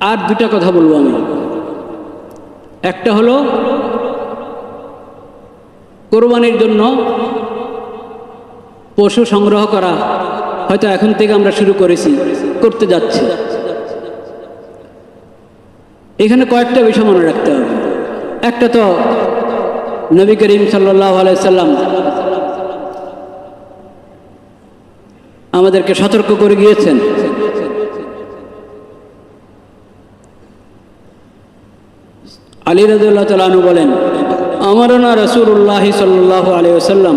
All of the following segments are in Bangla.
আর দুটা কথা বলব আমি। একটা হলো, কোরবানির জন্য পশু সংগ্রহ করা, হয়তো এখন থেকে আমরা শুরু করেছি, করতে যাচ্ছি। এখানে কয়েকটা বিষয় মনে রাখতে হবে। একটা তো নবী করিম সাল্লাহ আলাইসাল্লাম আমাদেরকে সতর্ক করে গিয়েছেন। আলী রাজুল্লাহ তালু বলেন, আমারনা রসুল্লাহ সাল্লাহ আলিয়াল্লাম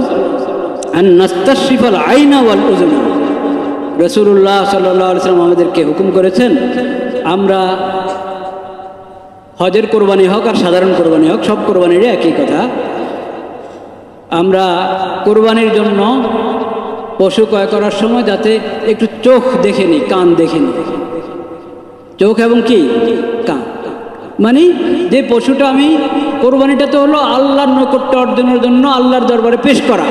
নাস্তাশিফাল আইনা ওয়াল উজনা। রসুল্লাহ সাল্লাহ সাল্লাম আমাদেরকে হুকুম করেছেন, আমরা হজের কোরবানি হোক আর সাধারণ কোরবানি হোক, সব কোরবানিরই একই কথা। আমরা কোরবানির জন্য পশু ক্রয় করার সময় যাতে একটু চোখ দেখে নিই, কান দেখে নিই। চোখ এবং কি? মানে যে পশুটা আমি কোরবানিটা তো হলো আল্লাহর নৈকট্য অর্জনের জন্য আল্লাহর দরবারে পেশ করা।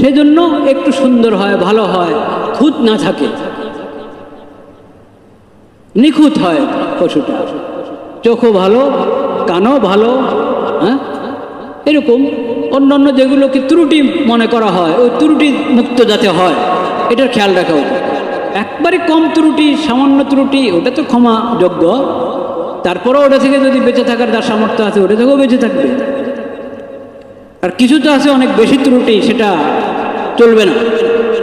সেজন্য একটু সুন্দর হয়, ভালো হয়, খুঁত না থাকে। নিখুঁত হয় পশুটা। চোখও ভালো, কানও ভালো হ্যাঁ? এরকম অন্যান্য যেগুলোকে ত্রুটি মনে করা হয়, ওই ত্রুটি মুক্ত যাতে হয়, এটার খেয়াল রাখা উচিত। একবারে কম ত্রুটি, সামান্য ত্রুটি, ওটা তো ক্ষমাযোগ্য। তারপরেও ওটা থেকে যদি বেঁচে থাকার তার সামর্থ্য আছে, ওটা থেকেও বেঁচে থাকবে। আর কিছু তো আছে অনেক বেশি ত্রুটি, সেটা চলবে না।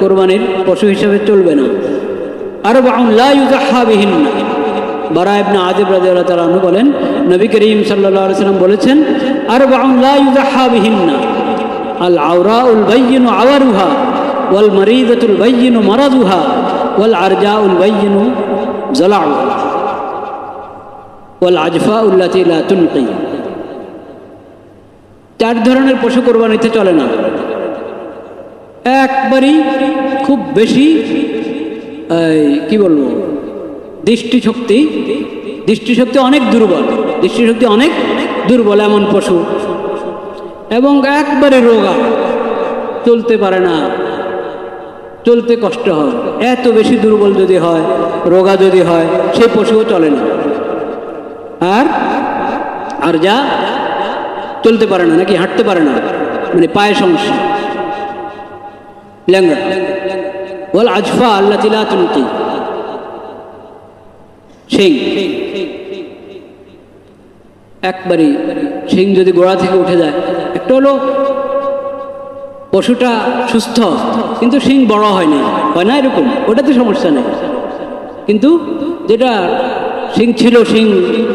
কোরবানির পশু হিসাবে চলবে না। আরও বাউল্লাহিহীন না বারা ইবনা আদিব রাজিয়াল্লাহ তালু বলেন, নবী করিম সাল্লা সাল্লাম বলেছেন আর বাউল্লাহিহীন না আল আউরা উল বাইয়িনু আওয়ারুহা, ওয়াল মরিদাতুল বাইয়িনু মারাদুহা ওয়াল আরজা উল বাইয়িনু জলাউ ওয়াল আজফা উল্লাতি লা তুনকি চার ধরনের পশু কোরবানিতে চলে না। একবারই খুব বেশি কি বলব, দৃষ্টিশক্তি দৃষ্টিশক্তি অনেক দুর্বল, দৃষ্টিশক্তি অনেক দুর্বল এমন পশু। এবং একবারে রোগা চলতে পারে না, চলতে কষ্ট হয়। এত বেশি দুর্বল যদি হয়, রোগা যদি হয়, সেই পশুও চলে না। আর আর যা চলতে পারে না নাকি হাঁটতে পারে না মানে পায়ে সমস্যা। ল্যাংড়া বল আজফা আল্লাহ তিলা তুলতি সিং একবারই সিং যদি গোড়া থেকে উঠে যায় একটা হলো পশুটা সুস্থ কিন্তু শিং বড় হয়নি। হয় না এরকম? ওটাতে সমস্যা নেই। কিন্তু যেটা শিং ছিল আহ,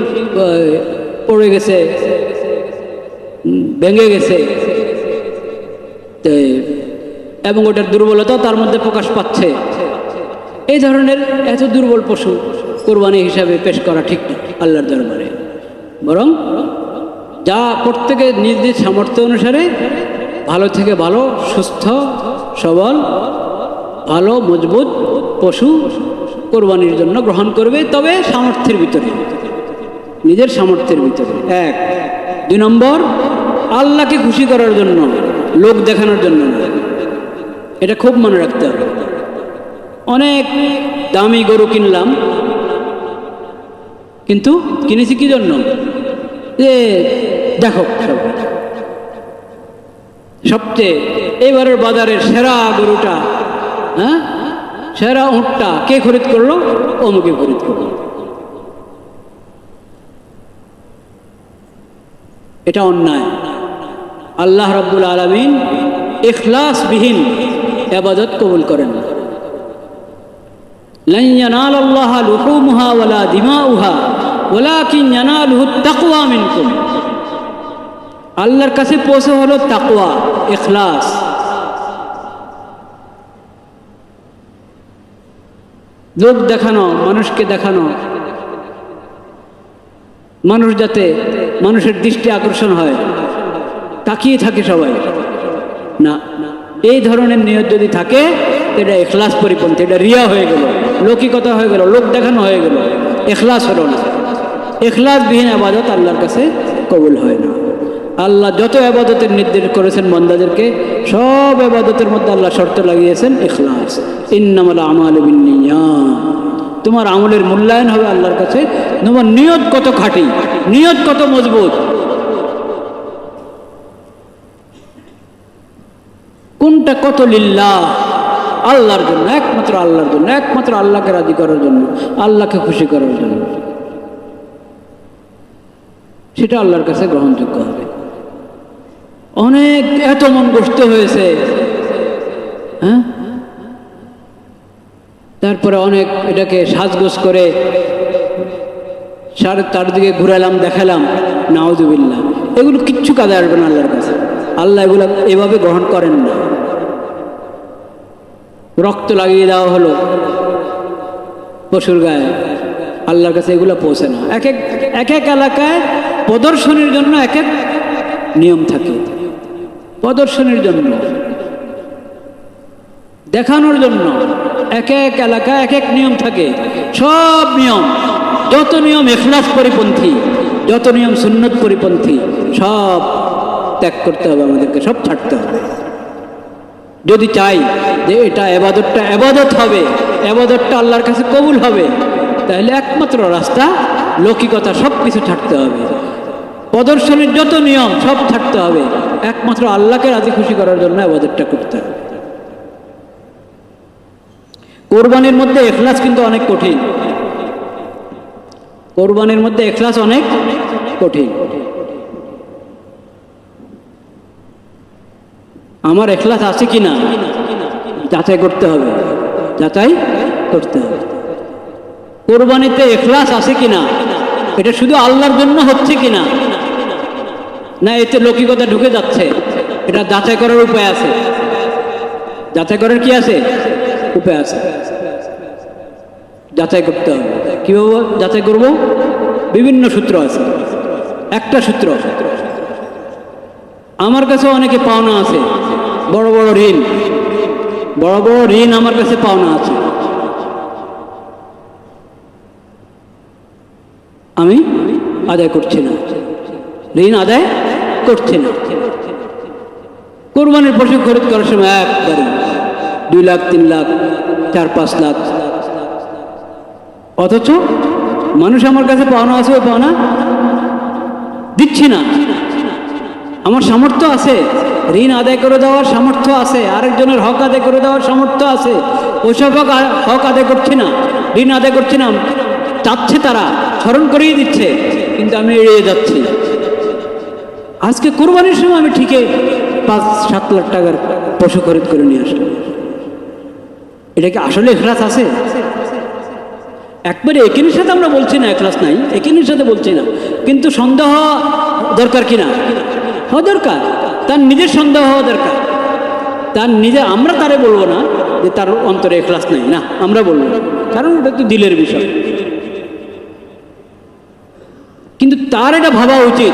পড়ে গেছে ভেঙে গেছে। এবং ওটার দুর্বলতাও তার মধ্যে প্রকাশ পাচ্ছে। এই ধরনের এত দুর্বল পশু কোরবানি হিসাবে পেশ করা ঠিক না, আল্লাহর দরবারে। বরং যা প্রত্যেকে নিজ নিজ সামর্থ্য অনুসারে ভালো থেকে ভালো, সুস্থ, সবল, ভালো, মজবুত পশু কোরবানির জন্য গ্রহণ করবে, তবে সামর্থ্যের ভিতরে। নিজের সামর্থ্যের ভিতরে। এক, দুই নম্বর, আল্লাহকে খুশি করার জন্য, লোক দেখানোর জন্য এটা খুব মনে রাখতে হবে। অনেক দামি গরু কিনলাম, কিন্তু কিনেছি কি জন্য? যে দেখো। সবচেয়ে এবারের বাজারের সেরা গরুটা হ্যাঁ? সেরা উঁটটা কে খরিদ করল? অমুকে খরিদ করল। এটা অন্যায়। আল্লাহ রব্বুল আলমিন এখলাসবিহীন এবাদত কবুল করেন। আল্লাহর কাছে পৌঁছে হলো তাকুয়া এখলাস লোক দেখানো, মানুষকে দেখানো। মানুষ যাতে মানুষের দৃষ্টি আকর্ষণ হয়, তাকিয়ে থাকে সবাই। না, এই ধরনের নিয়ত যদি থাকে, এটা এখলাস পরিপন্থী, এটা রিয়া হয়ে গেল, লৌকিকতা হয়ে গেল, লোক দেখানো হয়ে গেল, এখলাস হলো না। এখলাসবিহীন আবাদত আল্লাহর কাছে কবুল হয় না। আল্লাহ যত আবাদতের নির্দেশ করেছেন বন্দাদেরকে, সব আবাদতের মধ্যে আল্লাহ শর্ত লাগিয়েছেন ইখলাস ইন্নামাল আমাল তোমার আমলের মূল্যায়ন হবে আল্লাহর কাছে, তোমার নিয়ত কত খাঁটি নিয়ত কত মজবুত? কোনটা কত লিল্লাহ? আল্লাহর জন্য, একমাত্র আল্লাহর জন্য, একমাত্র আল্লাহকে রাজি করার জন্য, আল্লাহকে খুশি করার জন্য। সেটা আল্লাহর কাছে গ্রহণযোগ্য হবে। অনেক এত মন কষ্ট হয়েছে। হ্যাঁ? তারপরে অনেক এটাকে সাজগোজ করে সার তার দিকে ঘুরালাম, দেখালাম, নাউজুবিল্লাহ। এগুলো কিচ্ছু কাজে আসবে না আল্লাহর কাছে। আল্লাহ এগুলো এভাবে গ্রহণ করেন না। রক্ত লাগিয়ে দেওয়া হলো পশুর গায়ে। আল্লাহর কাছে এগুলো পৌঁছে না। এক এক এক এক এলাকায় প্রদর্শনীর জন্য এক এক নিয়ম থাকে। প্রদর্শনীর জন্য, দেখানোর জন্য এক এক এলাকায় এক এক নিয়ম থাকে। সব নিয়ম যত নিয়ম এখলাস পরিপন্থী, যত নিয়ম সুন্নত পরিপন্থী, সব ত্যাগ করতে হবে আমাদেরকে, সব ছাড়তে হবে। যদি চাই যে এটা এবাদতটা এবাদত হবে, এবাদতটা আল্লাহর কাছে কবুল হবে, তাহলে একমাত্র রাস্তা লৌকিকতা, সব কিছু ছাড়তে হবে। প্রদর্শনীর যত নিয়ম, সব ছাড়তে হবে। একমাত্র আল্লাহকে রাজি খুশি করার জন্য আবাদতটা করতে হবে। কোরবানির মধ্যে এখলাস কিন্তু অনেক কঠিন। কোরবানির মধ্যে এখলাস অনেক কঠিন। আমার এখলাস আছে কি না যাচাই করতে হবে। যাচাই করতে হবে। কোরবানিতে এখলাস আছে কি না এটা শুধু আল্লাহর জন্য হচ্ছে কি না না, এতে লৌকিকতা ঢুকে যাচ্ছে। এটা যাচাই করার উপায় আছে। যাচাই করার কি আছে? উপায় আছে। যাচাই করতে হবে। কীভাবে যাচাই করব? বিভিন্ন সূত্র আছে। একটা সূত্র আমার কাছে অনেকে পাওনা আছে। বড় বড় ঋণ। বড় বড় ঋণ আমার কাছে পাওনা আছে। আমি আদায় করছি না। ঋণ আদায় করছি না। কোরবানির পশু করার সময় একবারে দুই লাখ, তিন লাখ, চার পাঁচ লাখ অথচ মানুষ আমার কাছে পাওনা আছে ওই পাওনা দিচ্ছি না। আমার সামর্থ্য আছে, ঋণ আদায় করে দেওয়ার সামর্থ্য আছে, আরেকজনের হক আদায় করে দেওয়ার সামর্থ্য আছে ওইসব হক হক আদায় করছি না, ঋণ আদায় করছি না, চাচ্ছে তারা স্মরণ করিয়ে দিচ্ছে, কিন্তু আমি এড়িয়ে যাচ্ছি। আজকে কোরবানির সময় আমি ঠিকই পাঁচ, সাত লাখ টাকার পশু খরিদ করে নিয়ে আসলাম। এটা কি আসলে এখলাস আছে? একবারে একিনের সাথে আমরা বলছি না এখলাস নাই, একিনের সাথে বলছি না। কিন্তু সন্দেহ দরকার কিনা? হওয়া দরকার। তার নিজের সন্দেহ হওয়া দরকার। তার নিজে আমরা তারে বলব না যে তার অন্তরে এখলাস নাই। না, আমরা বলব না। কারণ ওটা তো দিলের বিষয়। কিন্তু তার এটা ভাবা উচিত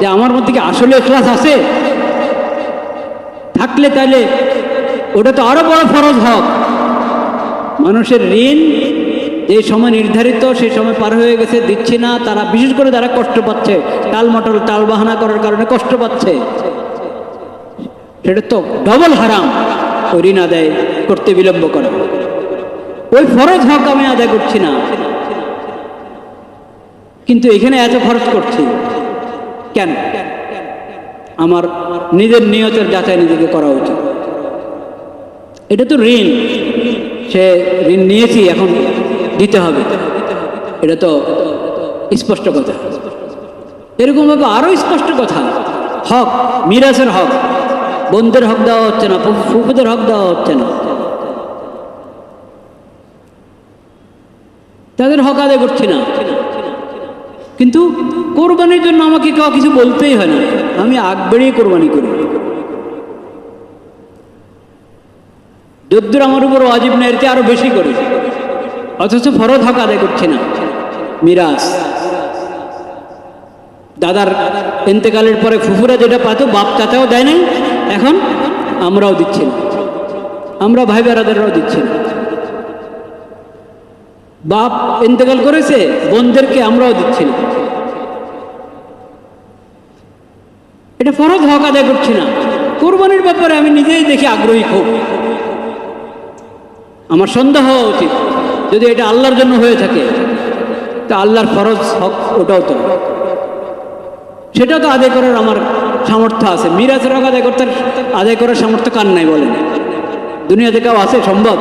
যে আমার মধ্যে কি আসলে এখলাস আছে? থাকলে তাহলে ওটা তো আরও বড় ফরজ হক। মানুষের ঋণ যে সময় নির্ধারিত সেই সময় পার হয়ে গেছে, দিচ্ছে না, তারা বিশেষ করে যারা কষ্ট পাচ্ছে টাল মটল টাল বাহানা করার কারণে কষ্ট পাচ্ছে। সেটা তো ডবল হারাম ওই ঋণ আদায় করতে বিলম্ব করা। ওই ফরজ হক আমি আদায় করছি না। কিন্তু এখানে এত খরচ করছি। কেন? আমার নিজের নিয়তের যাচাই নিজেকে করা উচিত। এটা তো ঋণ। সে ঋণ নিয়েছি এখন। দিতে হবে। এটা তো স্পষ্ট কথা। এরকমভাবে আরও স্পষ্ট কথা। হক, মিরাজের হক বোনদের হক দেওয়া হচ্ছে না ফুফুদের হক দেওয়া হচ্ছে না। তাদের হক আদায় করছি না। কিন্তু কোরবানির জন্য আমাকে কেউ কিছু বলতেই হয় না। আমি আগ বেড়িয়ে কোরবানি করি। যদ্দুর আমার উপর অজীব না, এর চেয়ে আরও বেশি করি। অথচ ফরজ হক আদায় করছে না। মিরাজ। দাদার এতেকালের পরে ফুফুরা যেটা পাতো, বাপ চাচাও দেয় নাই, এখন আমরাও দিচ্ছি না। আমরা ভাই বেড়াদেররাও দিচ্ছি না। বাপ ইন্তেকাল করেছে, বোনদেরকে আমরাও দিচ্ছি না। এটা ফরজ হক আদায় করছি না। কোরবানির ব্যাপারে আমি নিজেই দেখি আগ্রহী খুব। আমার সন্দেহ হওয়া উচিত। যদি এটা আল্লাহর জন্য হয়ে থাকে, তা আল্লাহর ফরজ হক, ওটাও তো। সেটা তো আদায় করার আমার সামর্থ্য আছে। মিরাজ হক আদায় করতে আদায় করার সামর্থ্য কার নাই বলেন? দুনিয়াতে কেউ আছে, সম্ভব?